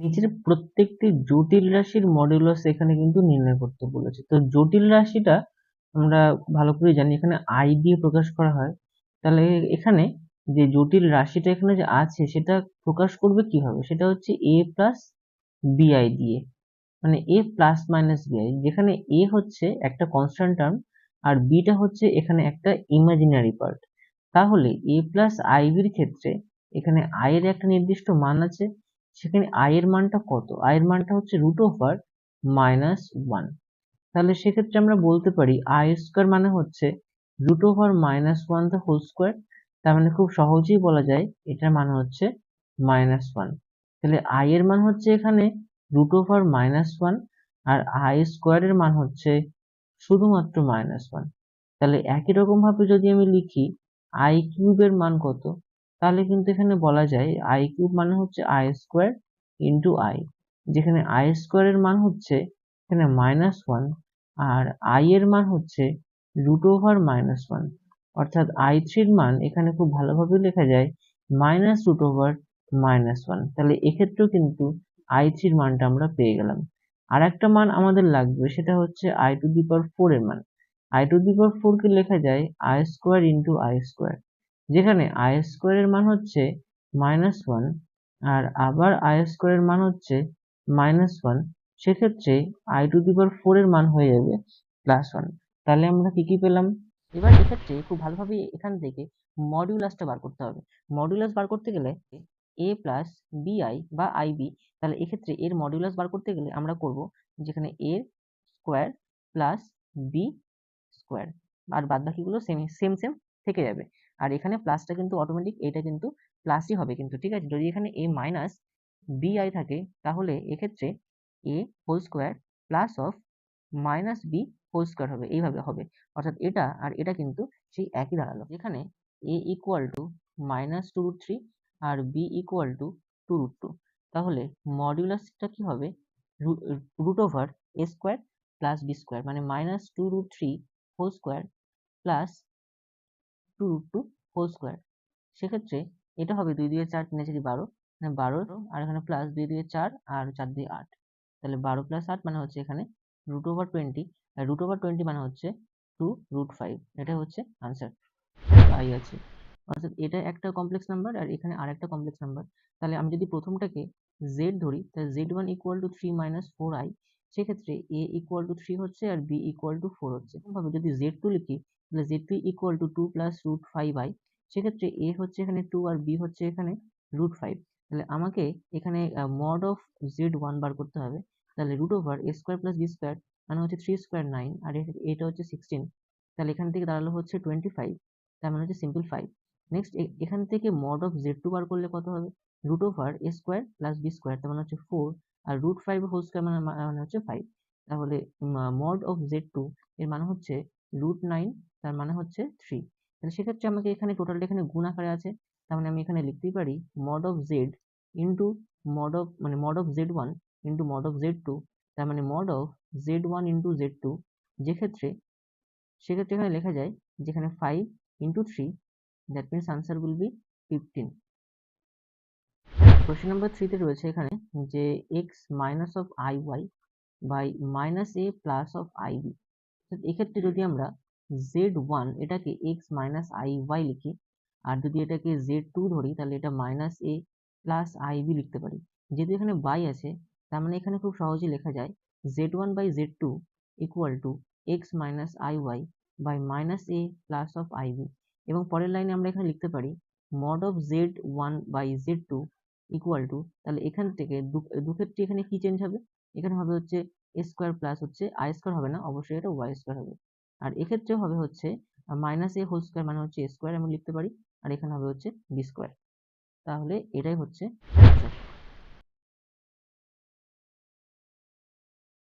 নিচের প্রত্যেকটি জটিল রাশির মডুলাস এখানে কিন্তু নির্ণয় করতে বলেছে। তো জটিল রাশিটা আমরা ভালো করে জানি, এখানে আই দিয়ে প্রকাশ করা হয়। তাহলে এখানে যে জটিল রাশিটা এখানে যে আছে, সেটা প্রকাশ করবে কীভাবে? সেটা হচ্ছে এ প্লাস বিআই দিয়ে। মানে এ প্লাস মাইনাস বিআই যেখানে এ হচ্ছে একটা কনস্ট্যান্ট টার্ম আর বিটা হচ্ছে এখানে একটা ইমাজিনারি পার্ট তাহলে এ প্লাস আইবির ক্ষেত্রে এখানে আই এর একটা নির্দিষ্ট মান আছে। সেখানে আই এর মানটা কত? আই এর মানটা হচ্ছে রুট ওভার মাইনাস ওয়ান তাহলে সেক্ষেত্রে আমরা বলতে পারি আই স্কোয়ার মানে হচ্ছে root over minus one the whole square তার মানে খুব সহজেই বলা যায় এটার মান হচ্ছে মাইনাস ওয়ান তাহলে আই এর মান হচ্ছে এখানে রুট ওভার মাইনাস ওয়ান আর আই স্কোয়ারের মান হচ্ছে শুধুমাত্র মাইনাস ওয়ান তাহলে একই রকম ভাবে যদি আমি লিখি আই কিউবের মান কত? তাহলে কিন্তু এখানে বলা যায় আই কিউব মানে হচ্ছে আই স্কোয়ার ইন্টু আই যেখানে আই স্কোয়ারের মান হচ্ছে এখানে মাইনাস ওয়ান আর আই এর মান হচ্ছে রুট ওভার মাইনাস ওয়ান অর্থাৎ আই থ্রির মান এখানে খুব ভালোভাবে লেখা যায় minus root over minus one তাহলে এক্ষেত্রেও কিন্তু আই থ্রির মানটা আমরা পেয়ে গেলাম। আর একটা মান আমাদের লাগবে, সেটা হচ্ছে i to the power four এর মান। I to the power four কে লেখা যায় i square into i square যেখানে আই স্কোয়ার এর মান হচ্ছে মাইনাস ওয়ান আর আবার আই স্কোয়ার এর মান হচ্ছে মাইনাস ওয়ান সেক্ষেত্রে i to the power four এর মান হয়ে যাবে প্লাস ওয়ান তাহলে আমরা কি কি পেলাম? এবার এক্ষেত্রে খুব ভালোভাবে এখান থেকে মডিউলাসটা বার করতে হবে। মডিউলাস বার করতে গেলে এ প্লাস বিআই বা আইবি তাহলে এক্ষেত্রে এর মডিউলাস বার করতে গেলে আমরা করব যেখানে A square plus B square আর বাদ বাকিগুলো সেম সেম সেম থেকে যাবে। আর এখানে প্লাসটা কিন্তু অটোমেটিক এটা কিন্তু প্লাসই হবে কিন্তু, ঠিক আছে? যদি এখানে এ মাইনাস বিআই থাকে, তাহলে এক্ষেত্রে A whole square plus of minus B whole square হবে, এইভাবে হবে। অর্থাৎ এটা আর এটা কিন্তু সেই একই দাঁড়াল। এখানে A equal to minus two root three R B equal to two root two তাহলে মডিউলাসটা কি হবে? Root over A square plus B square মানে minus two root three whole square plus two root two whole square সেক্ষেত্রে এটা হবে দুই দুয়ে চার, তিনে চারি বারো? বারো আর এখানে প্লাস দুই দুয়ে চার আর চার দিয়ে আট। তাহলে বারো প্লাস আট মানে হচ্ছে এখানে রুট ওভার টোয়েন্টি আর রুট ওভার টোয়েন্টি মানে হচ্ছে টু রুট ফাইভ এটা হচ্ছে আনসার আই আছে। অর্থাৎ এটা একটা কমপ্লেক্স নাম্বার আর এখানে আর একটা কমপ্লেক্স নাম্বার তাহলে আমি যদি প্রথমটাকে জেড ধরি, তাহলে Z one equal to three minus four i সেক্ষেত্রে এ ইকুয়াল টু থ্রি হচ্ছে আর বি ইকুয়াল টু ফোর হচ্ছে। এরকমভাবে যদি জেড টু লিখি, তাহলে Z two equal to two plus root five i সেক্ষেত্রে এ হচ্ছে এখানে টু আর বি হচ্ছে এখানে রুট ফাইভ তাহলে আমাকে এখানে মড অফ জেড ওয়ান বার করতে হবে। তাহলে root over A square plus B square মানে হচ্ছে থ্রি স্কোয়ার নাইন আর এটা হচ্ছে সিক্সটিন তাহলে এখান থেকে দাঁড়াল হচ্ছে টোয়েন্টি ফাইভ তার মানে হচ্ছে সিম্পল ফাইভ নেক্সট এখান থেকে মড অফ জেড টু বার করলে কত হবে? Root over A square plus B square তার মানে হচ্ছে ফোর আর রুট ফাইভ হোল স্কোয়ার মানে মানে হচ্ছে ফাইভ তাহলে মড অফ জেড টু এর মানে হচ্ছে রুট নাইন তার মানে হচ্ছে থ্রি তাহলে সেক্ষেত্রে আমাকে এখানে টোটালটা এখানে গুণ আকারে আছে। তার মানে আমি এখানে লিখতেই পারি mod of Z into mod of মানে mod of Z one into mod of Z two তার মানে mod of Z one into Z two যেক্ষেত্রে সেক্ষেত্রে এখানে লেখা যায় যেখানে five into three that means answer will be fifteen question number থ্রিতে রয়েছে এখানে যে X minus of i Y by minus A plus of i B এক্ষেত্রে যদি আমরা জেড ওয়ান এটাকে এক্স মাইনাস আই ওয়াই লিখি, আর যদি এটাকে জেড টু ধরি, তাহলে এটা minus A plus i B লিখতে পারি। যেহেতু এখানে বাই আছে, তার মানে এখানে খুব সহজেই লেখা যায় Z one by Z two equal to X minus i Y by minus A plus of i B এবং পরের লাইনে আমরা এখানে লিখতে পারি mod of Z one by Z two equal to তাহলে এখান থেকে দু ক্ষেত্রে এখানে কি চেঞ্জ হবে? এখানে হবে হচ্ছে এ স্কোয়ার প্লাস হচ্ছে আই স্কোয়ার হবে না, অবশ্যই এটা ওয়াই স্কোয়ার হবে। আর এক্ষেত্রে হবে হচ্ছে মাইনাস এ হোল স্কোয়ার মানে হচ্ছে এ স্কোয়ার আমি লিখতে পারি, আর এখানে হবে হচ্ছে বি স্কোয়ার তাহলে এটাই হচ্ছে